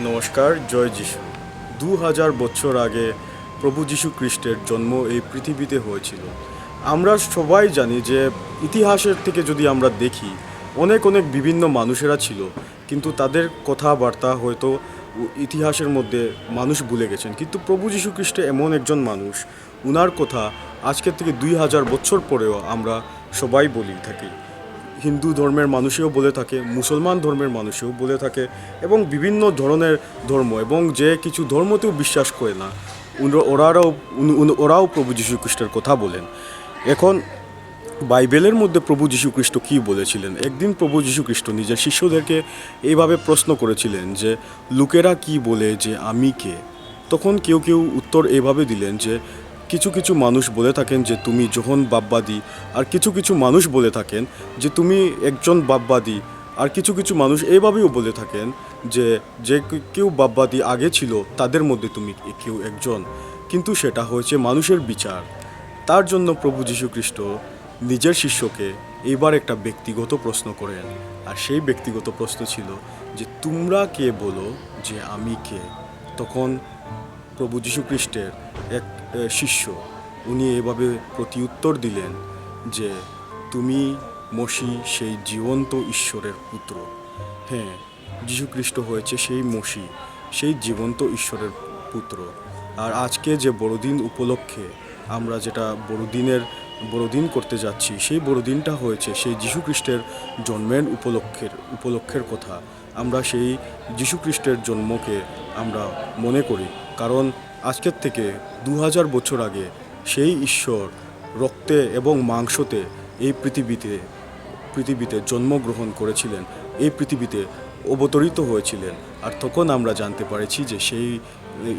নমস্কার, জয় যিশু। দু হাজার বছর আগে প্রভু যিশু খ্রিস্টের জন্ম এই পৃথিবীতে হয়েছিল। আমরা সবাই জানি যে ইতিহাসের থেকে যদি আমরা দেখি, অনেক অনেক বিভিন্ন মানুষেরা ছিল, কিন্তু তাদের কথাবার্তা হয়তো ইতিহাসের মধ্যে মানুষ ভুলে গেছেন। কিন্তু প্রভু যিশু খ্রিস্ট এমন একজন মানুষ, উনার কথা আজকের থেকে দুই হাজার বছর পরেও আমরা সবাই বলি থাকি। হিন্দু ধর্মের মানুষেও বলে থাকে, মুসলমান ধর্মের মানুষেও বলে থাকে, এবং বিভিন্ন ধরনের ধর্ম, এবং যে কিছু ধর্মতেও বিশ্বাস করে না ওরাও ওরাও প্রভু যীশু খ্রিস্টের কথা বলেন। এখন বাইবেলের মধ্যে প্রভু যীশু খ্রিস্ট কী বলেছিলেন? একদিন প্রভু যীশু খ্রিস্ট নিজের শিষ্যদেরকে এইভাবে প্রশ্ন করেছিলেন যে, লোকেরা কি বলে যে আমি কে? তখন কেউ কেউ উত্তর এইভাবে দিলেন যে কিছু কিছু মানুষ বলে থাকেন যে তুমি যোহন বাব্বাদি আর কিছু কিছু মানুষ বলে থাকেন যে তুমি একজন বাব্বাদি আর কিছু কিছু মানুষ এইভাবেও বলে থাকেন যে যে কেউ বাব্বাদি আগে ছিল, তাদের মধ্যে তুমি কেউ একজন। কিন্তু সেটা হয়েছে মানুষের বিচার। তার জন্য প্রভু যীশু খ্রিস্ট নিজের শিষ্যকে এইবার একটা ব্যক্তিগত প্রশ্ন করেন। আর সেই ব্যক্তিগত প্রশ্ন ছিল যে, তোমরা কে বলো যে আমি কে? তখন প্রভু যীশুখ্রিস্টের এক শিষ্য। উনি এভাবে প্রতিউত্তর দিলেন যে, তুমি মসি সেই জীবন্ত ঈশ্বরের পুত্র। হ্যাঁ যীশুখ্রিস্ট হয়েছে সেই মসি, সেই জীবন্ত ঈশ্বরের পুত্র। আর আজকে যে বড়দিন উপলক্ষে আমরা যেটা বড়দিনের, বড়দিন করতে যাচ্ছি, সেই বড়দিনটা হয়েছে সেই যীশুখ্রিস্টের জন্মের উপলক্ষের উপলক্ষের কথা। আমরা সেই যীশুখ্রিস্টের জন্মকে আমরা মনে করি। কারণ আজকের থেকে দু হাজার বছর আগে সেই ঈশ্বর রক্তে এবং মাংসতে এই পৃথিবীতে পৃথিবীতে জন্মগ্রহণ করেছিলেন। এই পৃথিবীতে অবতরিত হয়েছিলেন আর তখন আমরা জানতে পারেছি যে সেই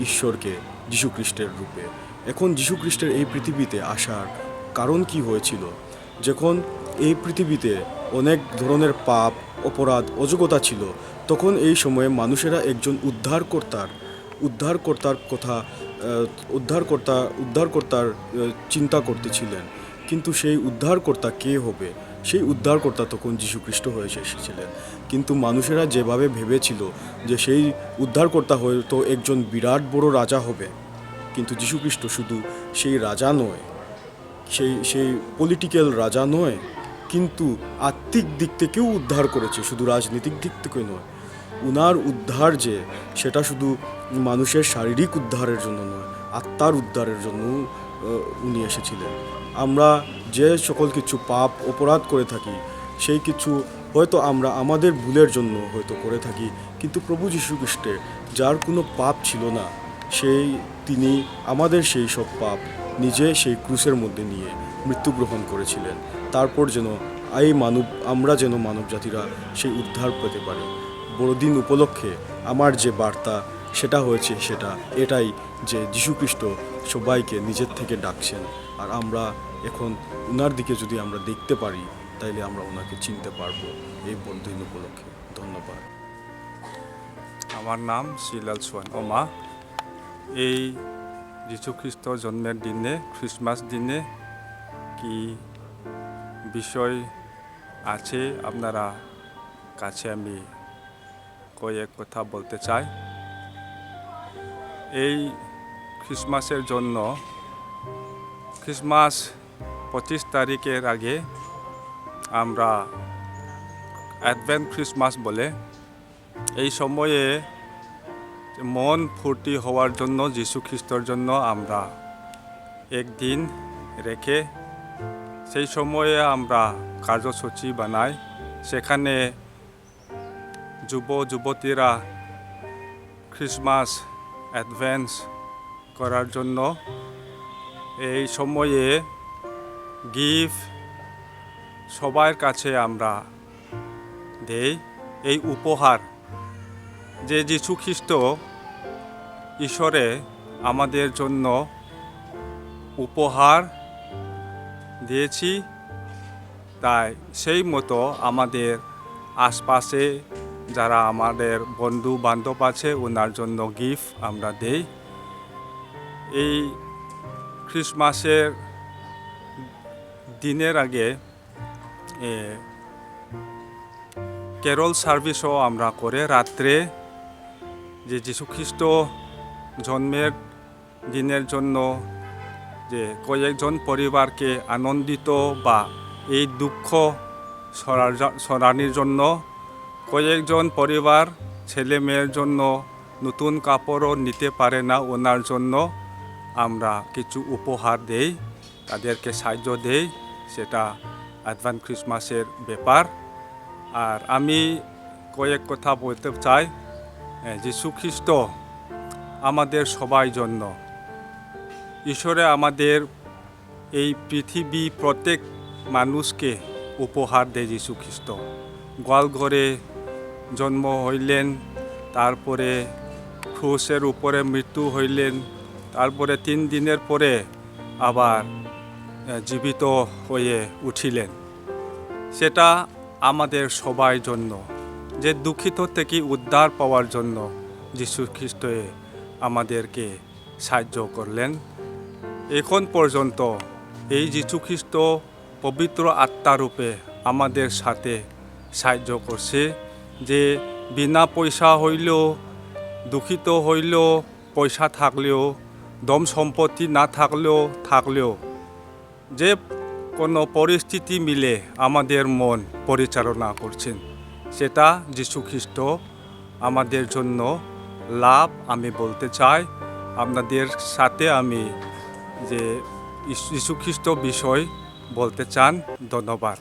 ঈশ্বরকে যীশু খ্রিস্টের রূপে। এখন যীশু খ্রিস্টের এই পৃথিবীতে আসার কারণ কি হয়েছিল? যখন এই পৃথিবীতে অনেক ধরনের পাপ, অপরাধ অযোগ্যতা ছিল, তখন এই সময়ে মানুষেরা একজন উদ্ধারকর্তার উদ্ধারকর্তার কথা উদ্ধারকর্তা, উদ্ধারকর্তার চিন্তা করতেছিলেন। কিন্তু সেই উদ্ধারকর্তা কে হবে? সেই উদ্ধারকর্তা তখন যীশু খ্রিস্ট হয়ে এসেছিলেন। কিন্তু মানুষেরা যেভাবে ভেবেছিল যে সেই উদ্ধারকর্তা হয়তো একজন বিরাট বড় রাজা হবে, কিন্তু যীশু খ্রিস্ট শুধু সেই রাজা নয়, সেই সেই পলিটিক্যাল রাজা নয়, কিন্তু আত্মিক দিক থেকেও উদ্ধার করেছে, শুধু রাজনৈতিক দিক থেকে নয়। উনার উদ্ধার যে, সেটা শুধু মানুষের শারীরিক উদ্ধারের জন্য নয়, আত্মার উদ্ধারের জন্য উনি এসেছিলেন। আমরা যে সকল কিছু পাপ, অপরাধ করে থাকি, সেই কিছু হয়তো আমরা আমাদের ভুলের জন্য হয়তো করে থাকি, কিন্তু প্রভু যীশু খ্রিস্টের যার কোনো পাপ ছিল না, সেই তিনি আমাদের সেই সব পাপ নিজে সেই ক্রুশের মধ্যে নিয়ে মৃত্যুগ্রহণ করেছিলেন। তারপর যেন এই মানব, আমরা যেন মানব জাতিরা সেই উদ্ধার পেতে পারি। বড়দিন উপলক্ষে আমার যে বার্তা, সেটা হয়েছে সেটা। এটাই যে যীশুখ্রিস্ট সবাইকে নিজের থেকে ডাকছেন। আর আমরা এখন ওনার দিকে যদি আমরা দেখতে পারি, তাইলে আমরা ওনাকে চিনতে পারব এই বড়দিন উপলক্ষে। ধন্যবাদ। আমার নাম শ্রীলাল সোয়ান ওমা এই যীশুখ্রিস্ট জন্মের দিনে খ্রিসমাস দিনে কি বিষয় আছে আপনারা কাছে আমি কয়েক কথা বলতে চাই। এই খ্রিসমাসের জন্য খ্রিসমাস পঁচিশ তারিখের আগে আমরা অ্যাডভেন্ট খ্রিসমাস বলে এই সময়ে মন ফুর্তি হওয়ার জন্য, যীশু খ্রিস্টর জন্য আমরা একদিন রেখে সেই সময়ে আমরা কার্যসূচি বানাই। সেখানে যুব যুবতীরা খ্রিসমাস অ্যাডভেন্স করার জন্য এই সময়ে গিফট সবার কাছে আমরা দেই। এই উপহার যে যীশু খ্রিস্ট ঈশ্বরে আমাদের জন্য উপহার দিয়েছি, তাই সেই মতো আমাদের আশপাশে যারা আমাদের বন্ধু বান্ধব আছে ওনার জন্য গিফট আমরা দেই। এই খ্রিসমাসের দিনের আগে ক্যারল সার্ভিসও আমরা করে রাত্রে যে যীশুখ্রিস্ট জন্মের দিনের জন্য যে কয়েকজন পরিবারকে আনন্দিত বা এই দুঃখ সরা- সরানোর জন্য কয়েকজন পরিবার ছেলে মেয়ের জন্য নতুন কাপড়ও নিতে পারে না ওনার জন্য। আমরা কিছু উপহার দেই তাদেরকে সাহায্য দেই সেটা অ্যাডভান্স ক্রিসমাসের ব্যাপার। আর আমি কয়েক কথা বলতে চাই এ, যীশু খ্রিস্ট আমাদের সবাই জন্য। ঈশ্বরে আমাদের এই পৃথিবী প্রত্যেক মানুষকে উপহার দেয় যীশু খ্রিস্ট। গোয়ালঘরে জন্ম হইলেন, তারপরে ক্রুশের উপরে মৃত্যু হইলেন, তারপরে তিন দিনের পরে আবার জীবিত হয়ে উঠিলেন। সেটা আমাদের সবাই জন্য, যে দুঃখিত থেকে উদ্ধার পাওয়ার জন্য যীশু খ্রিস্টে আমাদেরকে সাহায্য করলেন। এখন পর্যন্ত এই যীশু খ্রিস্ট পবিত্র আত্মারূপে আমাদের সাথে সাহায্য করছে। যে বিনা পয়সা হইলেও, দুঃখিত হইলেও পয়সা থাকলেও, দম সম্পত্তি না থাকলেও থাকলেও, যে কোনো পরিস্থিতি মিলে আমাদের মন পরিচালনা করছেন, সেটা খ্রিস্ট। আমাদের জন্য লাভ আমি বলতে চাই, আপনাদের সাথে আমি যে যীশু খ্রিস্ট বিষয় বলতে চান, ধন্যবাদ।